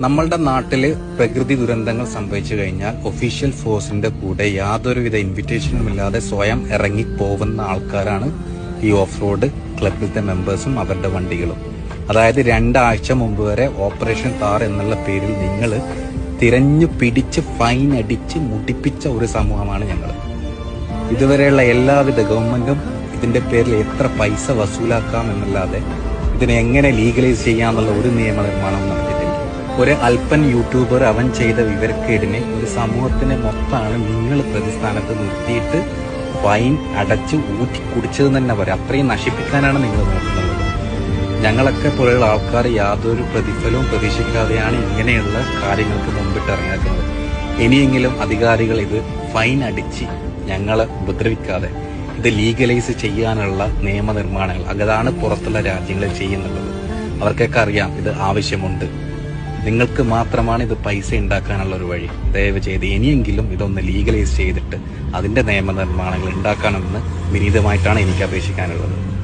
നമ്മളുടെ നാട്ടിൽ പ്രകൃതി ദുരന്തങ്ങൾ സംഭവിച്ചു കഴിഞ്ഞാൽ ഒഫീഷ്യൽ ഫോഴ്സിന്റെ കൂടെ യാതൊരുവിധ ഇൻവിറ്റേഷനും ഇല്ലാതെ സ്വയം ഇറങ്ങി പോകുന്ന ആൾക്കാരാണ് ഈ ഓഫ് റോഡ് ക്ലബിലത്തെ മെമ്പേഴ്സും അവരുടെ വണ്ടികളും. അതായത് രണ്ടാഴ്ച മുമ്പ് വരെ ഓപ്പറേഷൻ കാർ എന്നുള്ള പേരിൽ നിങ്ങൾ തിരഞ്ഞു പിടിച്ച് ഫൈൻ അടിച്ച് മുടിപ്പിച്ച ഒരു സമൂഹമാണ് ഞങ്ങൾ ഇതുവരെയുള്ള എല്ലാവിധ ഗവൺമെന്റും ഇതിന്റെ പേരിൽ എത്ര പൈസ വസൂലാക്കാം എന്നല്ലാതെ ഇതിനെ എങ്ങനെ ലീഗലൈസ് ചെയ്യാമെന്നുള്ള ഒരു നിയമനിർമ്മാണം ഒരു അല്പൻ യൂട്യൂബർ അവൻ ചെയ്ത വിവരക്കേടിനെ ഒരു സമൂഹത്തിനെ മൊത്തമാണ് നിങ്ങൾ പ്രതിസ്ഥാനത്ത് നിർത്തിയിട്ട് വൈൻ അടച്ച് ഊറ്റി കുടിച്ചത് തന്നെ പറയാം. അത്രയും നശിപ്പിക്കാനാണ് നിങ്ങൾ നോക്കുന്നത്. ഞങ്ങളൊക്കെ പോലെയുള്ള ആൾക്കാർ യാതൊരു പ്രതിഫലവും പ്രതീക്ഷിക്കാതെയാണ് ഇങ്ങനെയുള്ള കാര്യങ്ങൾക്ക് മുമ്പിട്ട് ഇറങ്ങിയിരിക്കുന്നത്. ഇനിയെങ്കിലും അധികാരികൾ ഇത് ഫൈൻ അടിച്ച് ഞങ്ങളെ ഉപദ്രവിക്കാതെ ഇത് ലീഗലൈസ് ചെയ്യാനുള്ള നിയമനിർമ്മാണങ്ങൾ അതാണ് പുറത്തുള്ള രാജ്യങ്ങളിൽ ചെയ്യുന്നുള്ളത്. അവർക്കൊക്കെ അറിയാം ഇത് ആവശ്യമുണ്ട്. നിങ്ങൾക്ക് മാത്രമാണ് ഇത് പൈസ ഉണ്ടാക്കാനുള്ള ഒരു വഴി. ദയവ് ചെയ്ത് ഇനിയെങ്കിലും ഇതൊന്ന് ലീഗലൈസ് ചെയ്തിട്ട് അതിന്റെ നിയമനിർമ്മാണങ്ങൾ ഉണ്ടാക്കണമെന്ന് വിനീതമായിട്ടാണ് എനിക്ക് അപേക്ഷിക്കാനുള്ളത്.